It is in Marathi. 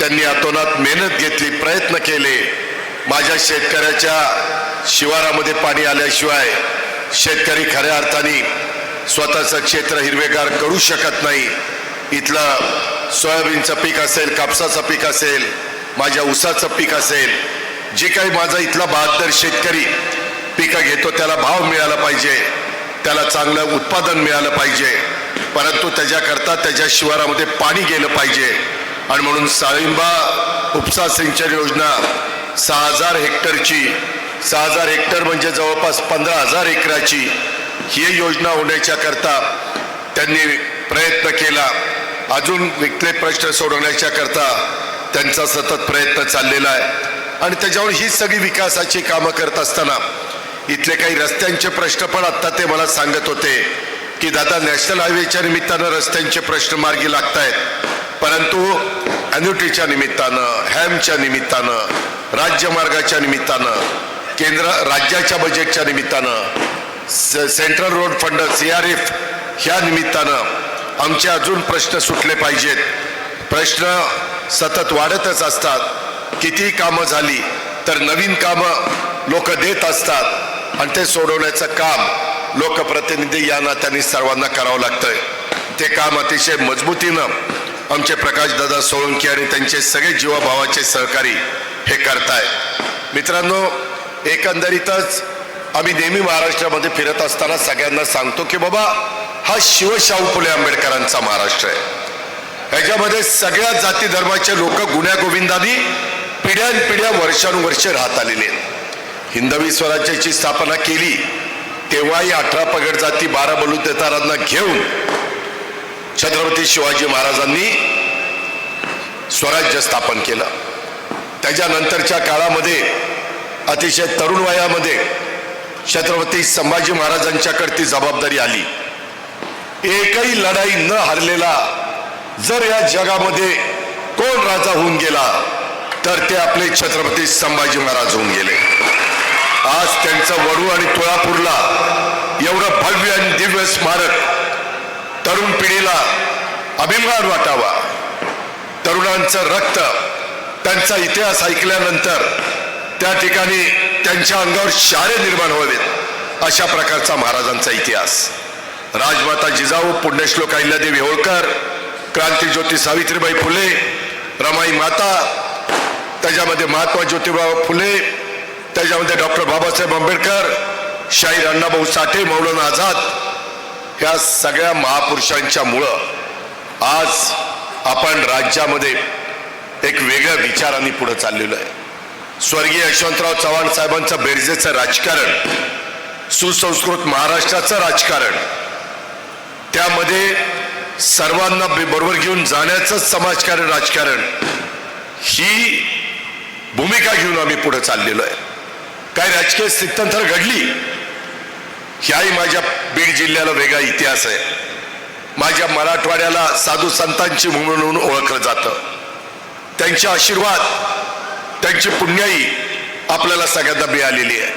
त्यांनी अतोनात मेहनत घेतली प्रयत्न केले. माझ्या शेतकऱ्याच्या शिवारामध्ये पाणी आल्याशिवाय शेतकरी खऱ्या अर्थाने स्वतःचं क्षेत्र हिरवेगार करू शकत नाही. इथलं सोयाबीनचं पीक असेल कापसाचं पीक असेल माझ्या ऊसाचं पीक असेल जे काही माझा इथला बहात्तर शेतकरी पिकं घेतो त्याला भाव मिळाला पाहिजे त्याला चांगलं उत्पादन मिळालं पाहिजे. परंतु त्याच्याकरता त्याच्या शिवारामध्ये पाणी गेलं पाहिजे. आणि म्हणून साळिंबा उपसा सिंचन योजना सहा हजार हेक्टरची सहा हजार हेक्टर म्हणजे जवळपास पंधरा हजार एकराची ही योजना होण्याच्या करता त्यांनी प्रयत्न केला. अजून विकले प्रश्न सोडवण्याच्या करता त्यांचा सतत प्रयत्न चाललेला आहे. आणि त्याच्यावर ही सगळी विकासाची कामं करत असताना इथले काही रस्त्यांचे प्रश्न पण आत्ता ते मला सांगत होते की दादा नॅशनल हायवेच्या निमित्तानं रस्त्यांचे प्रश्न मार्गी लागत आहेत परंतु ॲन्युटीच्या निमित्तानं हॅमच्या निमित्तानं राज्यमार्गाच्या निमित्तानं केंद्र राज्याच्या बजेटच्या निमित्तानं स- central road fund C R F ह्या निमित्तानं आमचे अजून प्रश्न सुटले पाहिजेत. प्रश्न सतत वाढतच असतात. किती कामं झाली तर नवीन कामं लोक देत असतात आणि ते सोडवण्याचं काम लोकप्रतिनिधी या नात्याने सर्वांना करावं लागतंय. ते काम अतिशय मजबूतीनं आमचे प्रकाशदादा सोळंकी आणि त्यांचे सगळे जीवाभावाचे सहकारी हे करताय. मित्रांनो एकंदरीतच आम्ही नेहमी महाराष्ट्रामध्ये फिरत असताना सगळ्यांना सांगतो की बाबा हा शिवशाहू फुले आंबेडकरांचा महाराष्ट्र आहे. ह्याच्यामध्ये सगळ्या जाती धर्माचे लोक गुण्या गोविंदानी पिढ्यानपिढ्या वर्षानुवर्ष राहत आलेले आहेत. हिंदवी स्वराज्याची स्थापना केली तेव्हाही अठरा पगड जाती बारा बलुतेदारांना घेऊन छत्रपती शिवाजी महाराजांनी स्वराज्य स्थापन केलं. त्याच्यानंतरच्या काळामध्ये अतिशय तरुण वयामध्ये छत्रपती संभाजी महाराजांच्याकडे ती जबाबदारी आली. एकही लढाई न हरलेला जर या जगामध्ये कोण राजा होऊन गेला तर ते आपले छत्रपती संभाजी महाराज होऊन गेले. आज त्यांचं वडू आणि तुळापूरला एवढं भव्य आणि दिव्य स्मारक तरुण पिढीला अभिमान वाटावा. तरुणांचं रक्त त्यांचा इतिहास ऐकल्यानंतर त्या ठिकाणी त्यांच्या अंगावर शारे निर्माण व्हावेत अशा प्रकारचा महाराजांचा इतिहास. राजमाता जिजाऊ पुण्यश्लोक अहिल्यादेवी होळकर क्रांतीज्योती सावित्रीबाई फुले रमाई माता त्याच्यामध्ये महात्मा ज्योतिबा फुले त्याच्यामध्ये डॉक्टर बाबासाहेब आंबेडकर शाहीर अण्णाभाऊ साठे मौलाना आझाद ह्या सगळ्या महापुरुषांच्या मुळं आज आपण राज्यामध्ये एक वेगळ्या विचारांनी पुढे चाललेलो आहे. स्वर्गीय यशवंतराव चव्हाण साहेबांचं बेरजेचं राजकारण सुसंस्कृत महाराष्ट्राचं राजकारण त्यामध्ये सर्वांना बे- बरोबर घेऊन जाण्याचं समाजकारण राजकारण ही भूमिका घेऊन आम्ही पुढे चाललेलो आहे. काही राजकीय स्थित्यंतर घडली ह्याही माझ्या बीड जिल्ह्याला वेगळा इतिहास आहे. माझ्या मराठवाड्याला साधू संतांची भूमी म्हणून ओळखलं जातं. त्यांचे आशीर्वाद त्यांची पुण्याई आपल्याला सगळ्यांना मिळालेली आहे.